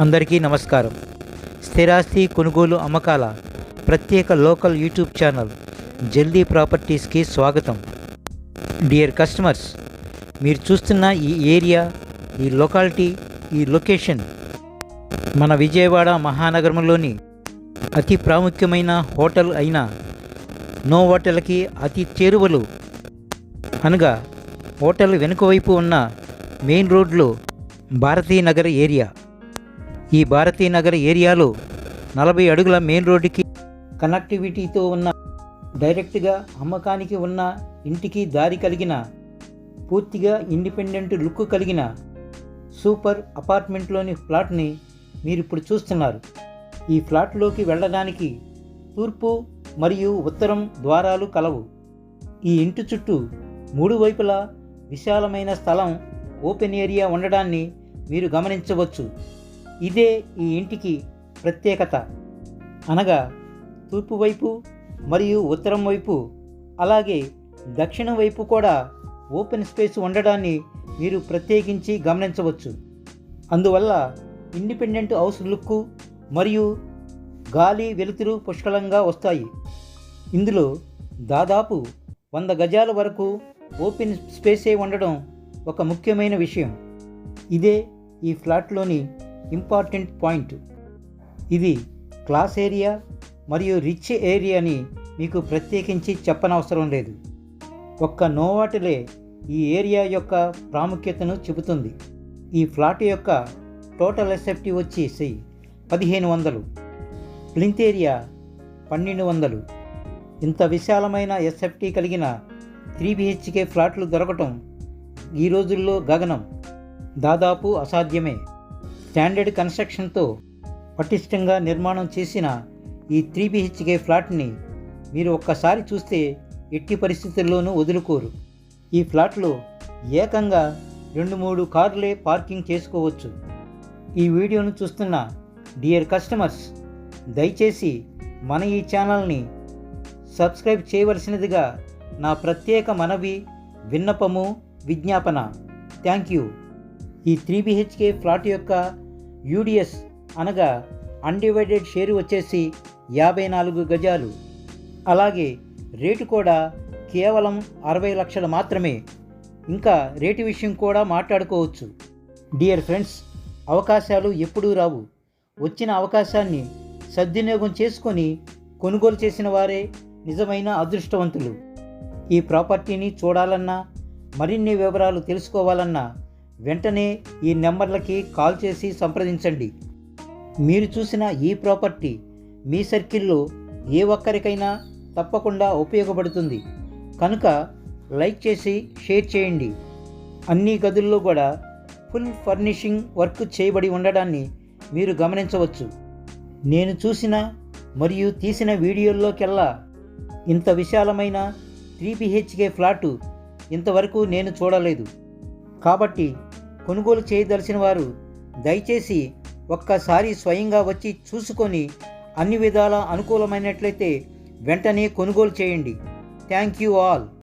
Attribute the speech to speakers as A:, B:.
A: అందరికీ నమస్కారం. స్థిరాస్తి కొనుగోలు అమ్మకాల ప్రత్యేక లోకల్ యూట్యూబ్ ఛానల్ జల్దీ ప్రాపర్టీస్కి స్వాగతం. డియర్ కస్టమర్స్ మీరు చూస్తున్న ఈ ఏరియా ఈ లొకాలిటీ ఈ లొకేషన్ మన విజయవాడ మహానగరంలోని అతి ప్రాముఖ్యమైన హోటల్ అయిన నో హోటల్కి అతి చేరువలు అనగా హోటల్ వెనుక వైపు ఉన్న మెయిన్ రోడ్లో భారతీనగర్ ఏరియా. ఈ భారతీనగర్ ఏరియాలో నలభై అడుగుల మెయిన్ రోడ్డుకి కనెక్టివిటీతో ఉన్న డైరెక్ట్గా అమ్మకానికి ఉన్న ఇంటికి దారి కలిగిన పూర్తిగా ఇండిపెండెంట్ లుక్ కలిగిన సూపర్ అపార్ట్మెంట్లోని ఫ్లాట్ని మీరు ఇప్పుడు చూస్తున్నారు. ఈ ఫ్లాట్లోకి వెళ్ళడానికి తూర్పు మరియు ఉత్తరం ద్వారాలు కలవు. ఈ ఇంటి చుట్టూ మూడు వైపులా విశాలమైన స్థలం ఓపెన్ ఏరియా ఉండడాన్ని మీరు గమనించవచ్చు. ఇదే ఈ ఇంటికి ప్రత్యేకత. అనగా తూర్పు వైపు మరియు ఉత్తరం వైపు అలాగే దక్షిణం వైపు కూడా ఓపెన్ స్పేస్ ఉండడాన్ని మీరు ప్రత్యేకించి గమనించవచ్చు. అందువల్ల ఇండిపెండెంట్ హౌస్ లుక్ మరియు గాలి వెలుతురు పుష్కలంగా వస్తాయి. ఇందులో దాదాపు వంద గజాల వరకు ఓపెన్ స్పేసే ఉండడం ఒక ముఖ్యమైన విషయం. ఇదే ఈ ఫ్లాట్లోని ఇంపార్టెంట్ పాయింట్. ఇది క్లాస్ ఏరియా మరియు రిచ్ ఏరియాని మీకు ప్రత్యేకించి చెప్పనవసరం లేదు. ఒక్క నోవాటిలే ఈ ఏరియా యొక్క ప్రాముఖ్యతను చెబుతుంది. ఈ ఫ్లాట్ యొక్క టోటల్ ఎస్ఎఫ్టీ వచ్చేసి పదిహేను వందలు. ప్లింత్ ఏరియా పన్నెండు వందలు. ఇంత విశాలమైన ఎస్ఎఫ్టీ కలిగిన త్రీ బిహెచ్కే ఫ్లాట్లు దొరకటం ఈ రోజుల్లో గగనం. దాదాపు అసాధ్యమే. స్టాండర్డ్ కన్స్ట్రక్షన్తో పటిష్టంగా నిర్మాణం చేసిన ఈ త్రీ బిహెచ్కే ఫ్లాట్ని మీరు ఒక్కసారి చూస్తే ఎట్టి పరిస్థితుల్లోనూ వదులుకోరు. ఈ ఫ్లాట్లో ఏకంగా రెండు మూడు కార్లే పార్కింగ్ చేసుకోవచ్చు. ఈ వీడియోను చూస్తున్న డియర్ కస్టమర్స్ దయచేసి మన ఈ ఛానల్ని సబ్స్క్రైబ్ చేయవలసినదిగా నా ప్రత్యేక మనవి విన్నపము విజ్ఞాపన. Thank you. ఈ త్రీ బిహెచ్కే ఫ్లాట్ యొక్క యూడిఎస్ అనగా అన్డివైడెడ్ షేర్ వచ్చేసి యాభై నాలుగు గజాలు. అలాగే రేటు కూడా కేవలం అరవై లక్షలు మాత్రమే. ఇంకా రేటు విషయం కూడా మాట్లాడుకోవచ్చు. డియర్ ఫ్రెండ్స్ అవకాశాలు ఎప్పుడూ రావు. వచ్చిన అవకాశాన్ని సద్వినియోగం చేసుకొని కొనుగోలు చేసిన వారే నిజమైన అదృష్టవంతులు. ఈ ప్రాపర్టీని చూడాలన్నా మరిన్ని వివరాలు తెలుసుకోవాలన్నా వెంటనే ఈ నెంబర్లకి కాల్ చేసి సంప్రదించండి. మీరు చూసిన ఈ ప్రాపర్టీ మీ సర్కిల్లో ఏ ఒక్కరికైనా తప్పకుండా ఉపయోగపడుతుంది. కనుక లైక్ చేసి షేర్ చేయండి. అన్ని గదుల్లో కూడా ఫుల్ ఫర్నిషింగ్ వర్క్ చేయబడి ఉండడాన్ని మీరు గమనించవచ్చు. నేను చూసిన మరియు తీసిన వీడియోల్లోకెల్లా ఇంత విశాలమైన త్రీ బిహెచ్కే ఫ్లాటు ఇంతవరకు నేను చూడలేదు. కాబట్టి కొనుగోలు చేయదలిచిన వారు దయచేసి ఒక్కసారి స్వయంగా వచ్చి చూసుకొని అన్ని విధాల అనుకూలమైనట్లయితే వెంటనే కొనుగోలు చేయండి. Thank you all.